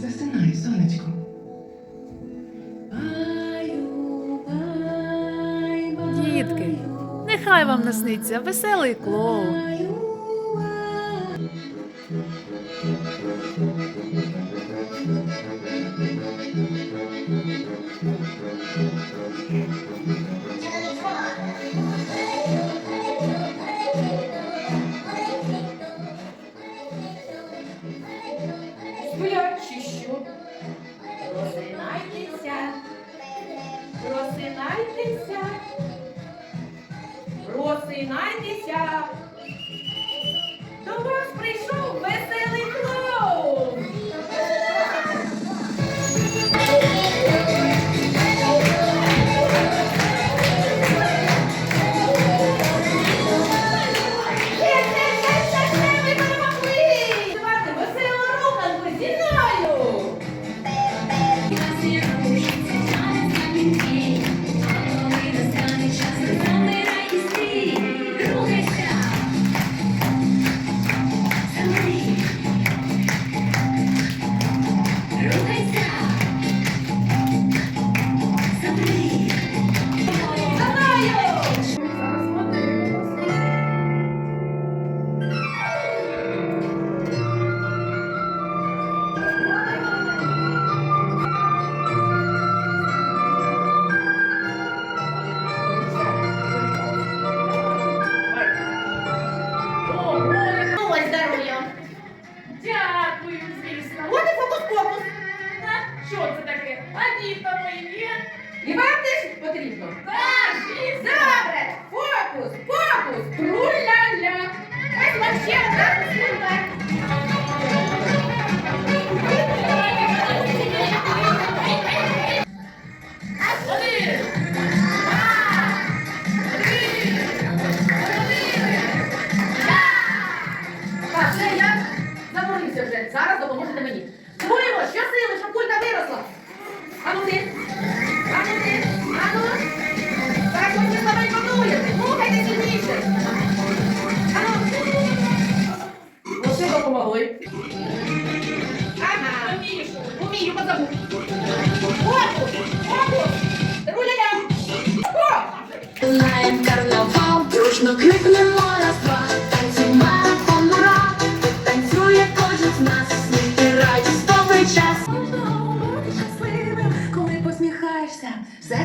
Засинай, сонечко. Дітки, нехай вам насниться веселий клоун. Сплять Просинайтеся. Просинайтеся. А мої є? І вам теж потрібно? Так. Добре! Фокус! Фокус! Тру-ля-ля! Ось вам ще одна посилка! Так, все, я заморився вже. Зараз допоможете мені. Думаємо, що сили. Ану ти. Ану ти. Ану. Так, ви слабенько дуєте. Слухайте сильніше. Ану. Оце допомогли. Ага. Умію позабув. Фокус. Фокус. Руля-ля. О! Лаєм карнавал, дружно крикнемо